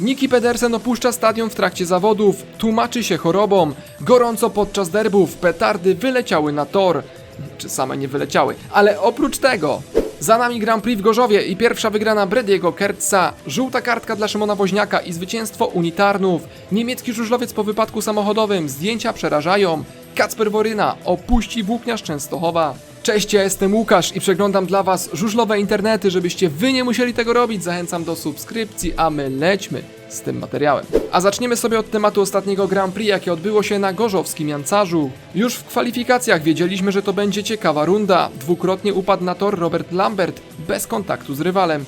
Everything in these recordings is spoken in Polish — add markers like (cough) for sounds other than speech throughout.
Niki Pedersen opuszcza stadion w trakcie zawodów, tłumaczy się chorobą. Gorąco podczas derbów petardy wyleciały na tor. Czy same nie wyleciały, ale oprócz tego. Za nami Grand Prix w Gorzowie i pierwsza wygrana Brediego Kertza, żółta kartka dla Szymona Woźniaka i zwycięstwo unitarnów. Niemiecki żużlowiec po wypadku samochodowym, zdjęcia przerażają. Kacper Woryna opuści włókniarz Częstochowa. Cześć, ja jestem Łukasz i przeglądam dla Was żużlowe internety, żebyście Wy nie musieli tego robić. Zachęcam do subskrypcji, a my lećmy z tym materiałem. A zaczniemy sobie od tematu ostatniego Grand Prix, jakie odbyło się na gorzowskim Jancarzu. Już w kwalifikacjach wiedzieliśmy, że to będzie ciekawa runda. Dwukrotnie upadł na tor Robert Lambert, bez kontaktu z rywalem.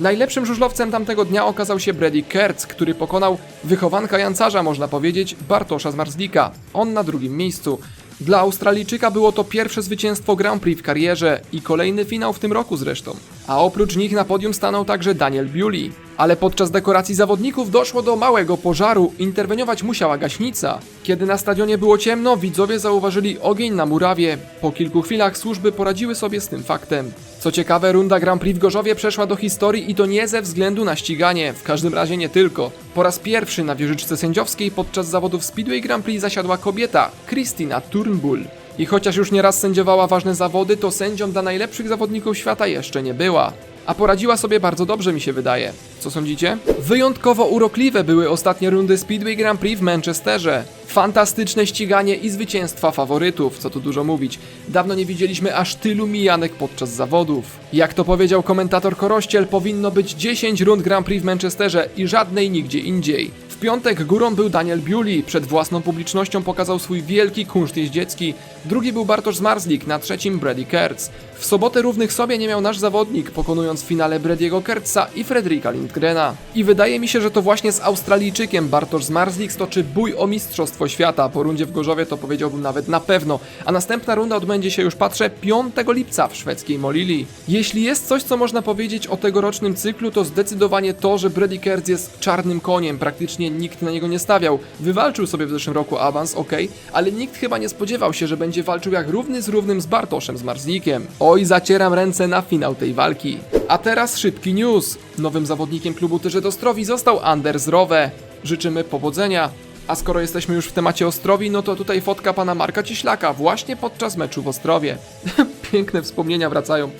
Najlepszym żużlowcem tamtego dnia okazał się Brady Kertz, który pokonał wychowanka Jancarza, można powiedzieć, Bartosza Zmarzlika. On na drugim miejscu. Dla Australijczyka było to pierwsze zwycięstwo Grand Prix w karierze i kolejny finał w tym roku zresztą. A oprócz nich na podium stanął także Daniel Bewley. Ale podczas dekoracji zawodników doszło do małego pożaru, interweniować musiała gaśnica. Kiedy na stadionie było ciemno, widzowie zauważyli ogień na murawie. Po kilku chwilach służby poradziły sobie z tym faktem. Co ciekawe, runda Grand Prix w Gorzowie przeszła do historii i to nie ze względu na ściganie, w każdym razie nie tylko. Po raz pierwszy na wieżyczce sędziowskiej podczas zawodów Speedway Grand Prix zasiadła kobieta, Christina Turnbull. I chociaż już nieraz sędziowała ważne zawody, to sędzią dla najlepszych zawodników świata jeszcze nie była. A poradziła sobie bardzo dobrze, mi się wydaje. Co sądzicie? Wyjątkowo urokliwe były ostatnie rundy Speedway Grand Prix w Manchesterze. Fantastyczne ściganie i zwycięstwa faworytów, co tu dużo mówić. Dawno nie widzieliśmy aż tylu mijanek podczas zawodów. Jak to powiedział komentator Korościel, powinno być 10 rund Grand Prix w Manchesterze i żadnej nigdzie indziej. W piątek górą był Daniel Bewley, przed własną publicznością pokazał swój wielki kunszt jeździecki. Drugi był Bartosz Zmarzlik, na trzecim Brady Kertz. W sobotę równych sobie nie miał nasz zawodnik, pokonując w finale Brady'ego Kertza i Frederika Lindgrena. I wydaje mi się, że to właśnie z Australijczykiem Bartosz Zmarzlik stoczy bój o Mistrzostwo Świata. Po rundzie w Gorzowie to powiedziałbym nawet na pewno. A następna runda odbędzie się już, patrzę, 5 lipca w szwedzkiej Molili. Jeśli jest coś, co można powiedzieć o tegorocznym cyklu, to zdecydowanie to, że Brady Kertz jest czarnym koniem. Praktycznie nikt na niego nie stawiał. Wywalczył sobie w zeszłym roku awans, ok, ale nikt chyba nie spodziewał się, że będzie walczył jak równy z równym z Bartoszem Zmarzlikiem. Oj, zacieram ręce na finał tej walki. A teraz szybki news. Nowym zawodnikiem klubu Tyże Ostrowi został Anders Rowe. Życzymy powodzenia. A skoro jesteśmy już w temacie Ostrowi, no to tutaj fotka pana Marka Cieślaka właśnie podczas meczu w Ostrowie. (laughs) Piękne wspomnienia wracają.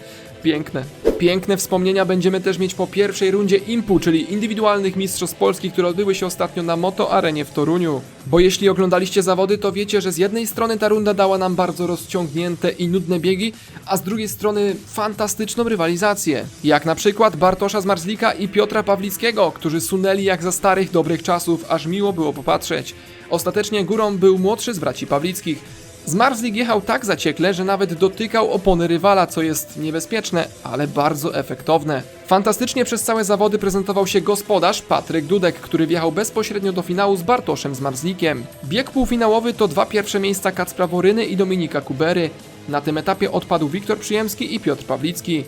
Piękne. Piękne wspomnienia będziemy też mieć po pierwszej rundzie IMPU, czyli indywidualnych mistrzostw Polski, które odbyły się ostatnio na Moto Arenie w Toruniu. Bo jeśli oglądaliście zawody, to wiecie, że z jednej strony ta runda dała nam bardzo rozciągnięte i nudne biegi, a z drugiej strony fantastyczną rywalizację. Jak na przykład Bartosza Zmarzlika i Piotra Pawlickiego, którzy sunęli jak za starych dobrych czasów, aż miło było popatrzeć. Ostatecznie górą był młodszy z braci Pawlickich, Zmarzlik jechał tak zaciekle, że nawet dotykał opony rywala, co jest niebezpieczne, ale bardzo efektowne. Fantastycznie przez całe zawody prezentował się gospodarz Patryk Dudek, który wjechał bezpośrednio do finału z Bartoszem Zmarzlikiem. Bieg półfinałowy to dwa pierwsze miejsca Kacpra Woryny i Dominika Kubery. Na tym etapie odpadł Wiktor Przyjemski i Piotr Pawlicki.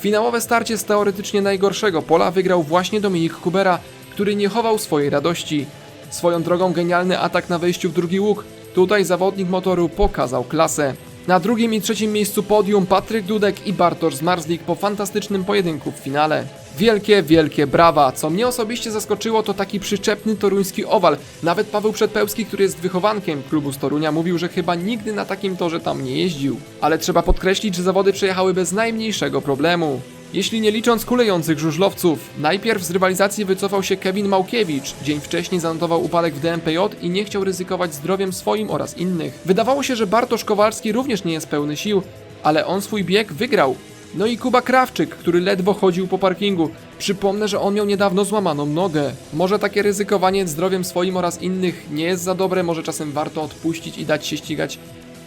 Finałowe starcie z teoretycznie najgorszego pola wygrał właśnie Dominik Kubera, który nie chował swojej radości. Swoją drogą genialny atak na wejściu w drugi łuk. Tutaj zawodnik motoru pokazał klasę. Na drugim i trzecim miejscu podium Patryk Dudek i Bartosz Zmarzlik po fantastycznym pojedynku w finale. Wielkie, wielkie brawa. Co mnie osobiście zaskoczyło to taki przyczepny toruński owal. Nawet Paweł Przedpełski, który jest wychowankiem klubu z Torunia, mówił, że chyba nigdy na takim torze tam nie jeździł. Ale trzeba podkreślić, że zawody przejechały bez najmniejszego problemu. Jeśli nie licząc kulejących żużlowców, najpierw z rywalizacji wycofał się Kevin Małkiewicz. Dzień wcześniej zanotował upadek w DMPJ i nie chciał ryzykować zdrowiem swoim oraz innych. Wydawało się, że Bartosz Kowalski również nie jest pełny sił, ale on swój bieg wygrał. No i Kuba Krawczyk, który ledwo chodził po parkingu. Przypomnę, że on miał niedawno złamaną nogę. Może takie ryzykowanie zdrowiem swoim oraz innych nie jest za dobre, może czasem warto odpuścić i dać się ścigać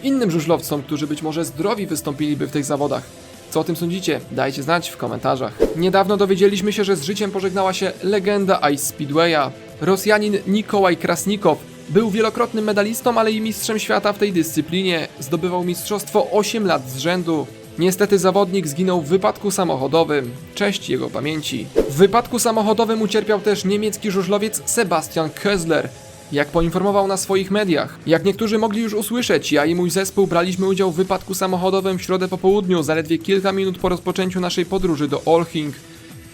innym żużlowcom, którzy być może zdrowi wystąpiliby w tych zawodach. Co o tym sądzicie? Dajcie znać w komentarzach. Niedawno dowiedzieliśmy się, że z życiem pożegnała się legenda Ice Speedwaya. Rosjanin Nikołaj Krasnikow był wielokrotnym medalistą, ale i mistrzem świata w tej dyscyplinie. Zdobywał mistrzostwo 8 lat z rzędu. Niestety zawodnik zginął w wypadku samochodowym. Cześć jego pamięci. W wypadku samochodowym ucierpiał też niemiecki żużlowiec Sebastian Kösler. Jak poinformował na swoich mediach. Jak niektórzy mogli już usłyszeć, ja i mój zespół braliśmy udział w wypadku samochodowym w środę po południu, zaledwie kilka minut po rozpoczęciu naszej podróży do Olching.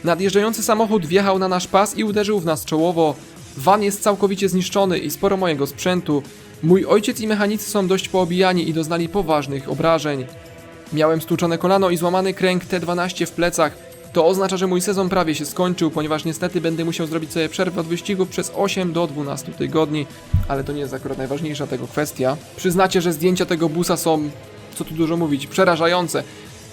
Nadjeżdżający samochód wjechał na nasz pas i uderzył w nas czołowo. Van jest całkowicie zniszczony i sporo mojego sprzętu. Mój ojciec i mechanicy są dość poobijani i doznali poważnych obrażeń. Miałem stłuczone kolano i złamany kręg T12 w plecach. To oznacza, że mój sezon prawie się skończył, ponieważ niestety będę musiał zrobić sobie przerwę od wyścigów przez 8 do 12 tygodni, ale to nie jest akurat najważniejsza tego kwestia. Przyznacie, że zdjęcia tego busa są, co tu dużo mówić, przerażające.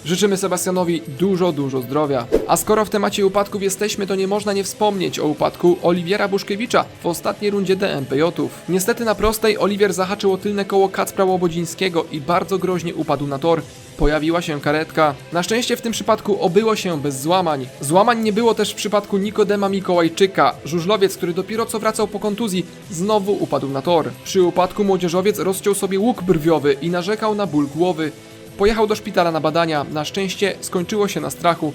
Życzymy Sebastianowi dużo, dużo zdrowia. A skoro w temacie upadków jesteśmy, to nie można nie wspomnieć o upadku Oliwiera Buszkiewicza w ostatniej rundzie DMPJ-ów. Niestety na prostej Oliwier zahaczył o tylne koło Kacpra Łobodzińskiego i bardzo groźnie upadł na tor. Pojawiła się karetka. Na szczęście w tym przypadku obyło się bez złamań. Złamań nie było też w przypadku Nikodema Mikołajczyka. Żużlowiec, który dopiero co wracał po kontuzji, znowu upadł na tor. Przy upadku młodzieżowiec rozciął sobie łuk brwiowy i narzekał na ból głowy. Pojechał do szpitala na badania, na szczęście skończyło się na strachu.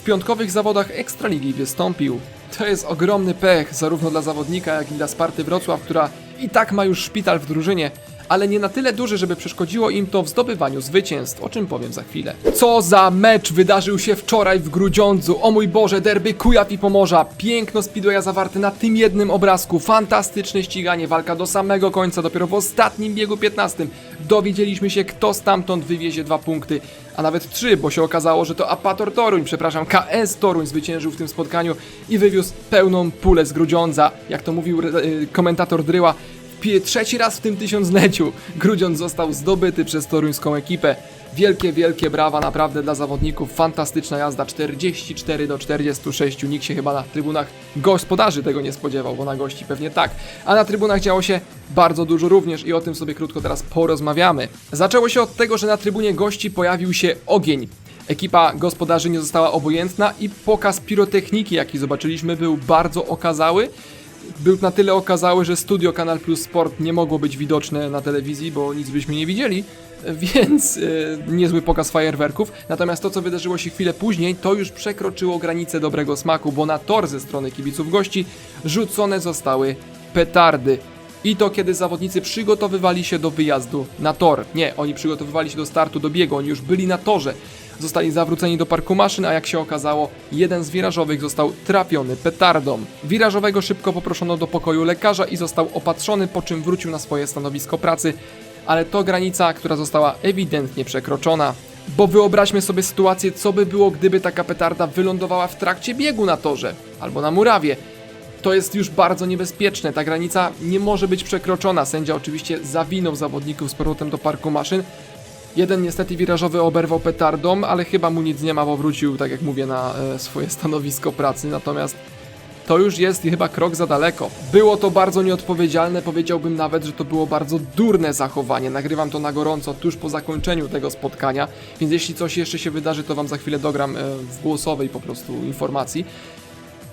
W piątkowych zawodach Ekstraligi wystąpił. To jest ogromny pech, zarówno dla zawodnika, jak i dla Sparty Wrocław, która i tak ma już szpital w drużynie, ale nie na tyle duży, żeby przeszkodziło im to w zdobywaniu zwycięstw, o czym powiem za chwilę. Co za mecz wydarzył się wczoraj w Grudziądzu, o mój Boże, derby Kujaw i Pomorza, piękno speedwaya zawarte na tym jednym obrazku, fantastyczne ściganie, walka do samego końca, dopiero w ostatnim biegu 15 dowiedzieliśmy się, kto stamtąd wywiezie dwa punkty, a nawet trzy, bo się okazało, że to Apator Toruń, przepraszam, KS Toruń zwyciężył w tym spotkaniu i wywiózł pełną pulę z Grudziądza, jak to mówił e, komentator Dryła, trzeci raz w tym tysiącleciu Grudziądz został zdobyty przez toruńską ekipę. Wielkie, wielkie brawa naprawdę dla zawodników. Fantastyczna jazda 44 do 46. Nikt się chyba na trybunach gospodarzy tego nie spodziewał, bo na gości pewnie tak. A na trybunach działo się bardzo dużo również i o tym sobie krótko teraz porozmawiamy. Zaczęło się od tego, że na trybunie gości pojawił się ogień. Ekipa gospodarzy nie została obojętna i pokaz pirotechniki, jaki zobaczyliśmy, był bardzo okazały był na tyle okazały, że studio Kanal Plus Sport nie mogło być widoczne na telewizji, bo nic byśmy nie widzieli, (laughs) więc e, niezły pokaz fajerwerków. Natomiast to, co wydarzyło się chwilę później, to już przekroczyło granicę dobrego smaku, bo na tor ze strony kibiców gości rzucone zostały petardy. I to kiedy zawodnicy przygotowywali się do wyjazdu na tor. Nie, oni przygotowywali się do startu, do biegu, oni już byli na torze. Zostali zawróceni do parku maszyn, a jak się okazało, jeden z wirażowych został trafiony petardą. Wirażowego szybko poproszono do pokoju lekarza i został opatrzony, po czym wrócił na swoje stanowisko pracy. Ale to granica, która została ewidentnie przekroczona. Bo wyobraźmy sobie sytuację, co by było, gdyby taka petarda wylądowała w trakcie biegu na torze albo na murawie to jest już bardzo niebezpieczne. Ta granica nie może być przekroczona. Sędzia oczywiście zawinął zawodników z powrotem do parku maszyn. Jeden niestety wirażowy oberwał petardą, ale chyba mu nic nie ma, bo wrócił, tak jak mówię, na e, swoje stanowisko pracy. Natomiast to już jest chyba krok za daleko. Było to bardzo nieodpowiedzialne, powiedziałbym nawet, że to było bardzo durne zachowanie. Nagrywam to na gorąco tuż po zakończeniu tego spotkania, więc jeśli coś jeszcze się wydarzy, to wam za chwilę dogram e, w głosowej po prostu informacji.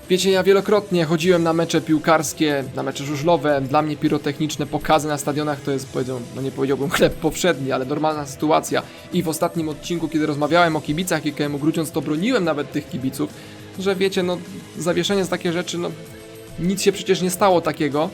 Wiecie, ja wielokrotnie chodziłem na mecze piłkarskie, na mecze żużlowe. Dla mnie pirotechniczne pokazy na stadionach to jest, powiedział, no nie powiedziałbym (laughs) chleb powszedni, ale normalna sytuacja. I w ostatnim odcinku, kiedy rozmawiałem o kibicach i KM Grudziądz, to broniłem nawet tych kibiców, że wiecie, no zawieszenie z takie rzeczy, no nic się przecież nie stało takiego.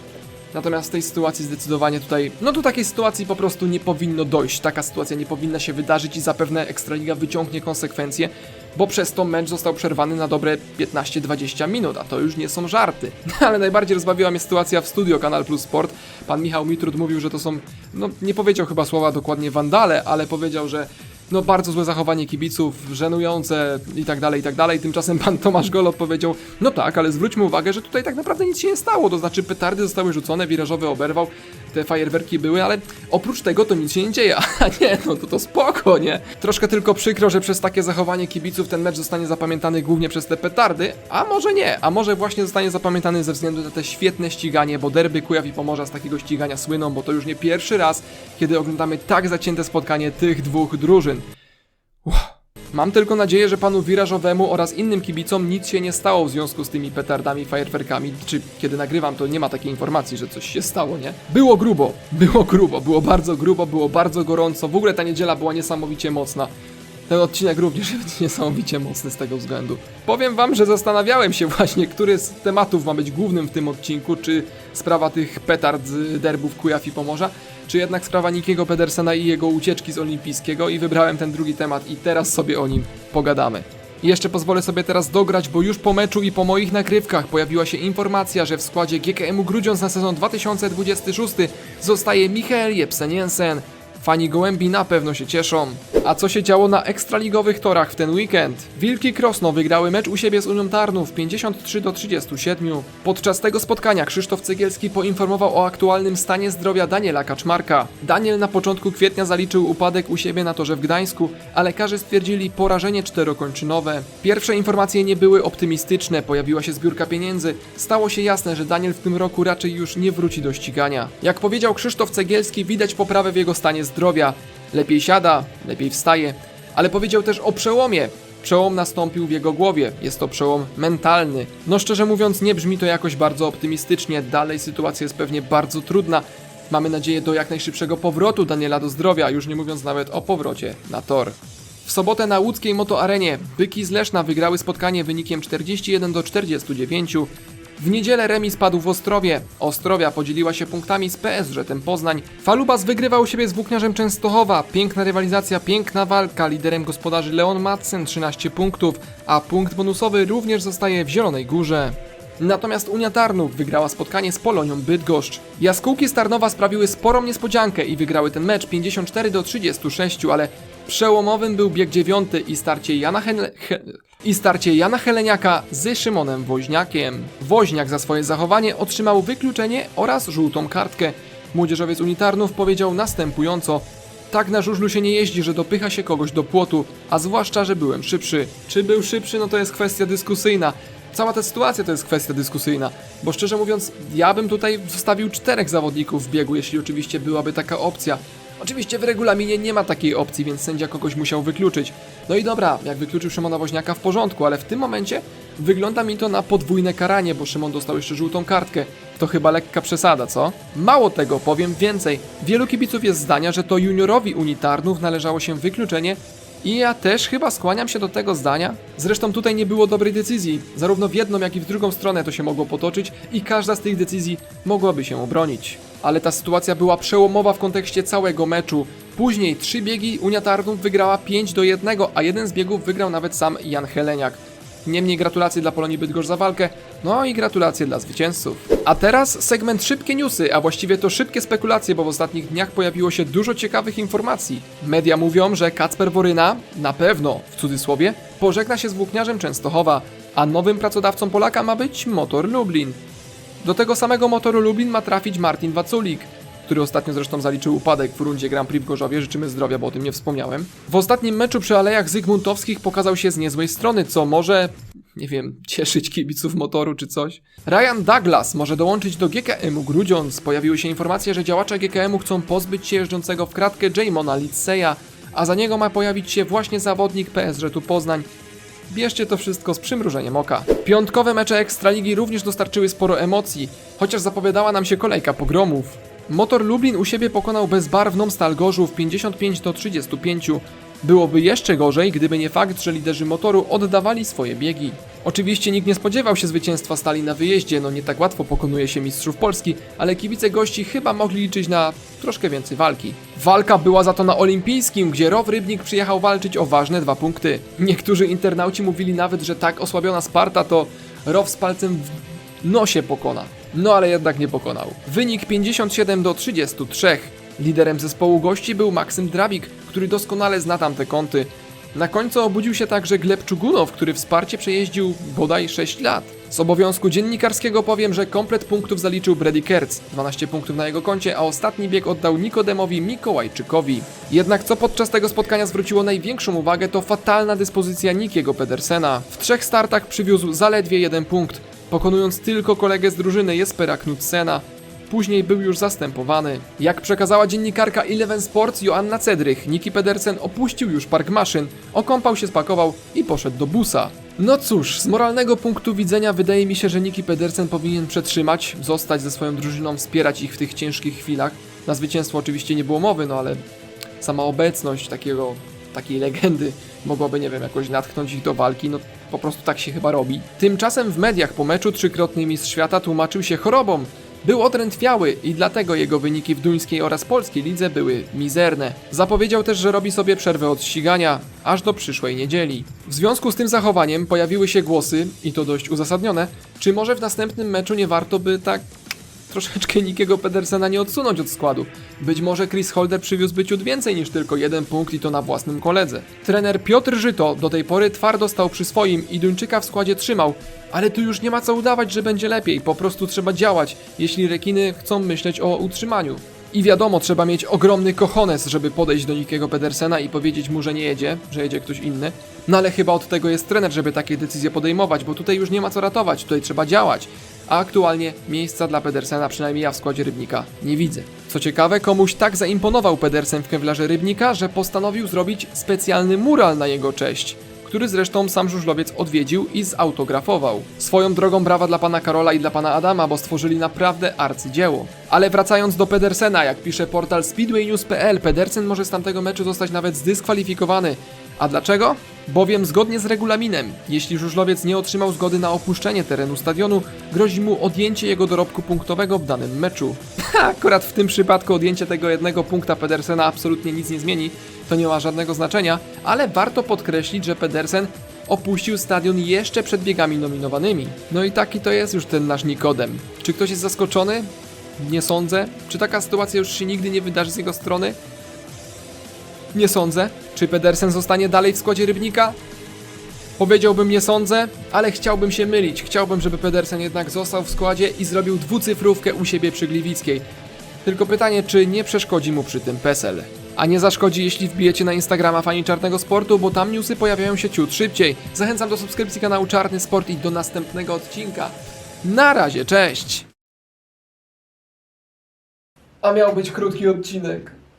Natomiast w tej sytuacji zdecydowanie tutaj, no do takiej sytuacji po prostu nie powinno dojść. Taka sytuacja nie powinna się wydarzyć i zapewne Ekstraliga wyciągnie konsekwencje, bo przez to mecz został przerwany na dobre 15-20 minut, a to już nie są żarty. (laughs) Ale najbardziej rozbawiła mnie sytuacja w studio Kanal Plus Sport. Pan Michał Mitrud mówił, że to są, no nie powiedział chyba słowa dokładnie wandale, ale powiedział, że no bardzo złe zachowanie kibiców, żenujące i tak dalej, i tak dalej. Tymczasem pan Tomasz Golob powiedział, no tak, ale zwróćmy uwagę, że tutaj tak naprawdę nic się nie stało, to znaczy petardy zostały rzucone, wirażowy oberwał, te fajerwerki były, ale oprócz tego to nic się nie dzieje, (laughs) a nie, no to to spoko, nie? Troszkę tylko przykro, że przez takie zachowanie kibiców ten mecz zostanie zapamiętany głównie przez te petardy, a może nie, a może właśnie zostanie zapamiętany ze względu na te świetne ściganie, bo derby Kujaw i Pomorza z takiego ścigania słyną, bo to już nie pierwszy raz, kiedy oglądamy tak zacięte spotkanie tych dwóch drużyn. Uff. Mam tylko nadzieję, że panu wirażowemu oraz innym kibicom nic się nie stało w związku z tymi petardami, fajerwerkami. Czy kiedy nagrywam, to nie ma takiej informacji, że coś się stało, nie? Było grubo, było grubo, było bardzo grubo, było bardzo gorąco. W ogóle ta niedziela była niesamowicie mocna. Ten odcinek również jest (laughs) niesamowicie mocny z tego względu. Powiem wam, że zastanawiałem się właśnie, który z tematów ma być głównym w tym odcinku, czy sprawa tych petard z derbów Kujaw i Pomorza, czy jednak sprawa Nikiego Pedersena i jego ucieczki z olimpijskiego i wybrałem ten drugi temat i teraz sobie o nim pogadamy. I jeszcze pozwolę sobie teraz dograć, bo już po meczu i po moich nagrywkach pojawiła się informacja, że w składzie GKM-u Grudziądz na sezon 2026 zostaje Michael Jepsen Jensen. Fani Gołębi na pewno się cieszą. A co się działo na ekstraligowych torach w ten weekend? Wilki Krosno wygrały mecz u siebie z Unią Tarnów 53 do 37. Podczas tego spotkania Krzysztof Cegielski poinformował o aktualnym stanie zdrowia Daniela Kaczmarka. Daniel na początku kwietnia zaliczył upadek u siebie na torze w Gdańsku, a lekarze stwierdzili porażenie czterokończynowe. Pierwsze informacje nie były optymistyczne, pojawiła się zbiórka pieniędzy. Stało się jasne, że Daniel w tym roku raczej już nie wróci do ścigania. Jak powiedział Krzysztof Cegielski, widać poprawę w jego stanie zdrowia. Lepiej siada, lepiej wstaje, ale powiedział też o przełomie. Przełom nastąpił w jego głowie, jest to przełom mentalny. No szczerze mówiąc, nie brzmi to jakoś bardzo optymistycznie, dalej sytuacja jest pewnie bardzo trudna. Mamy nadzieję do jak najszybszego powrotu Daniela do zdrowia, już nie mówiąc nawet o powrocie na tor. W sobotę na łódzkiej motoarenie Byki z Leszna wygrały spotkanie wynikiem 41 do 49. W niedzielę remis padł w Ostrowie. Ostrowia podzieliła się punktami z PSG ten Poznań. Falubas wygrywał siebie z Włókniarzem Częstochowa. Piękna rywalizacja, piękna walka. Liderem gospodarzy Leon Madsen 13 punktów, a punkt bonusowy również zostaje w Zielonej Górze. Natomiast Unia Tarnów wygrała spotkanie z Polonią Bydgoszcz. Jaskółki z Tarnowa sprawiły sporą niespodziankę i wygrały ten mecz 54 do 36, ale przełomowym był bieg dziewiąty i starcie Jana Hen- He- i starcie Jana Heleniaka z Szymonem Woźniakiem. Woźniak za swoje zachowanie otrzymał wykluczenie oraz żółtą kartkę. Młodzieżowiec Unitarnów powiedział następująco: tak na żużlu się nie jeździ, że dopycha się kogoś do płotu, a zwłaszcza, że byłem szybszy. Czy był szybszy, no to jest kwestia dyskusyjna. Cała ta sytuacja to jest kwestia dyskusyjna, bo szczerze mówiąc, ja bym tutaj zostawił czterech zawodników w biegu, jeśli oczywiście byłaby taka opcja. Oczywiście w regulaminie nie ma takiej opcji, więc sędzia kogoś musiał wykluczyć. No i dobra, jak wykluczył Szymona Woźniaka w porządku, ale w tym momencie wygląda mi to na podwójne karanie, bo Szymon dostał jeszcze żółtą kartkę. To chyba lekka przesada, co? Mało tego, powiem więcej. Wielu kibiców jest zdania, że to juniorowi unitarnów należało się wykluczenie i ja też chyba skłaniam się do tego zdania. Zresztą tutaj nie było dobrej decyzji. Zarówno w jedną, jak i w drugą stronę to się mogło potoczyć i każda z tych decyzji mogłaby się obronić. Ale ta sytuacja była przełomowa w kontekście całego meczu. Później trzy biegi Unia Tarnów wygrała 5 do 1, a jeden z biegów wygrał nawet sam Jan Heleniak. Niemniej gratulacje dla Polonii Bydgoszcz za walkę, no i gratulacje dla zwycięzców. A teraz segment szybkie newsy, a właściwie to szybkie spekulacje, bo w ostatnich dniach pojawiło się dużo ciekawych informacji. Media mówią, że Kacper Woryna, na pewno, w cudzysłowie, pożegna się z włókniarzem Częstochowa, a nowym pracodawcą Polaka ma być Motor Lublin. Do tego samego Motoru Lublin ma trafić Martin Waculik, który ostatnio zresztą zaliczył upadek w rundzie Grand Prix w Gorzowie, życzymy zdrowia, bo o tym nie wspomniałem. W ostatnim meczu przy Alejach Zygmuntowskich pokazał się z niezłej strony, co może, nie wiem, (laughs) cieszyć kibiców motoru czy coś. Ryan Douglas może dołączyć do GKM-u Grudziądz. Pojawiły się informacje, że działacze GKM-u chcą pozbyć się jeżdżącego w kratkę Jamona Litseya, a za niego ma pojawić się właśnie zawodnik PSG tu Poznań, Bierzcie to wszystko z przymrużeniem oka. Piątkowe mecze Ekstraligi również dostarczyły sporo emocji, chociaż zapowiadała nam się kolejka pogromów. Motor Lublin u siebie pokonał bezbarwną Stal Gorzów 55 do 35. Byłoby jeszcze gorzej, gdyby nie fakt, że liderzy motoru oddawali swoje biegi. Oczywiście nikt nie spodziewał się zwycięstwa Stali na wyjeździe, no nie tak łatwo pokonuje się mistrzów Polski, ale kibice gości chyba mogli liczyć na troszkę więcej walki. Walka była za to na olimpijskim, gdzie Row Rybnik przyjechał walczyć o ważne dwa punkty. Niektórzy internauci mówili nawet, że tak osłabiona Sparta to Row z palcem w nosie pokona. No ale jednak nie pokonał. Wynik 57 do 33. Liderem zespołu gości był Maksym Drabik, który doskonale zna tamte kąty. Na końcu obudził się także Gleb Czugunow, który wsparcie przejeździł bodaj 6 lat. Z obowiązku dziennikarskiego powiem, że komplet punktów zaliczył Brady Kertz, 12 punktów na jego koncie, a ostatni bieg oddał Nikodemowi Mikołajczykowi. Jednak co podczas tego spotkania zwróciło największą uwagę to fatalna dyspozycja Nikiego Pedersena. W trzech startach przywiózł zaledwie jeden punkt, pokonując tylko kolegę z drużyny Jespera Knudsena. Później był już zastępowany. Jak przekazała dziennikarka Eleven Sports Joanna Cedrych, Niki Pedersen opuścił już park maszyn, okąpał się, spakował i poszedł do busa. No cóż, z moralnego punktu widzenia wydaje mi się, że Niki Pedersen powinien przetrzymać, zostać ze swoją drużyną, wspierać ich w tych ciężkich chwilach. Na zwycięstwo oczywiście nie było mowy, no ale sama obecność takiego, takiej legendy mogłaby, nie wiem, jakoś natchnąć ich do walki, no po prostu tak się chyba robi. Tymczasem w mediach po meczu trzykrotny mistrz świata tłumaczył się chorobą. Był odrętwiały i dlatego jego wyniki w duńskiej oraz polskiej lidze były mizerne. Zapowiedział też, że robi sobie przerwę od ścigania, aż do przyszłej niedzieli. W związku z tym zachowaniem pojawiły się głosy, i to dość uzasadnione, czy może w następnym meczu nie warto by tak troszeczkę Nikiego Pedersena nie odsunąć od składu. Być może Chris Holder przywiózł ciut więcej niż tylko jeden punkt i to na własnym koledze. Trener Piotr Żyto do tej pory twardo stał przy swoim i Duńczyka w składzie trzymał, ale tu już nie ma co udawać, że będzie lepiej, po prostu trzeba działać, jeśli rekiny chcą myśleć o utrzymaniu. I wiadomo, trzeba mieć ogromny kochones, żeby podejść do Nikiego Pedersena i powiedzieć mu, że nie jedzie, że jedzie ktoś inny. No ale chyba od tego jest trener, żeby takie decyzje podejmować, bo tutaj już nie ma co ratować, tutaj trzeba działać. A aktualnie miejsca dla Pedersena, przynajmniej ja w składzie Rybnika, nie widzę. Co ciekawe, komuś tak zaimponował Pedersen w kewlarze Rybnika, że postanowił zrobić specjalny mural na jego cześć który zresztą sam żużlowiec odwiedził i zautografował. Swoją drogą brawa dla pana Karola i dla pana Adama, bo stworzyli naprawdę arcydzieło. Ale wracając do Pedersena, jak pisze portal speedwaynews.pl, Pedersen może z tamtego meczu zostać nawet zdyskwalifikowany. A dlaczego? Bowiem zgodnie z regulaminem, jeśli żużlowiec nie otrzymał zgody na opuszczenie terenu stadionu, grozi mu odjęcie jego dorobku punktowego w danym meczu. (laughs) Akurat w tym przypadku odjęcie tego jednego punkta Pedersena absolutnie nic nie zmieni, to nie ma żadnego znaczenia, ale warto podkreślić, że Pedersen opuścił stadion jeszcze przed biegami nominowanymi. No i taki to jest już ten nasz Nikodem. Czy ktoś jest zaskoczony? Nie sądzę. Czy taka sytuacja już się nigdy nie wydarzy z jego strony? Nie sądzę. Czy Pedersen zostanie dalej w składzie Rybnika? Powiedziałbym nie sądzę, ale chciałbym się mylić. Chciałbym, żeby Pedersen jednak został w składzie i zrobił dwucyfrówkę u siebie przy Gliwickiej. Tylko pytanie, czy nie przeszkodzi mu przy tym PESEL? A nie zaszkodzi, jeśli wbijecie na Instagrama Fani Czarnego Sportu, bo tam newsy pojawiają się ciut szybciej. Zachęcam do subskrypcji kanału Czarny Sport i do następnego odcinka. Na razie, cześć! A miał być krótki odcinek.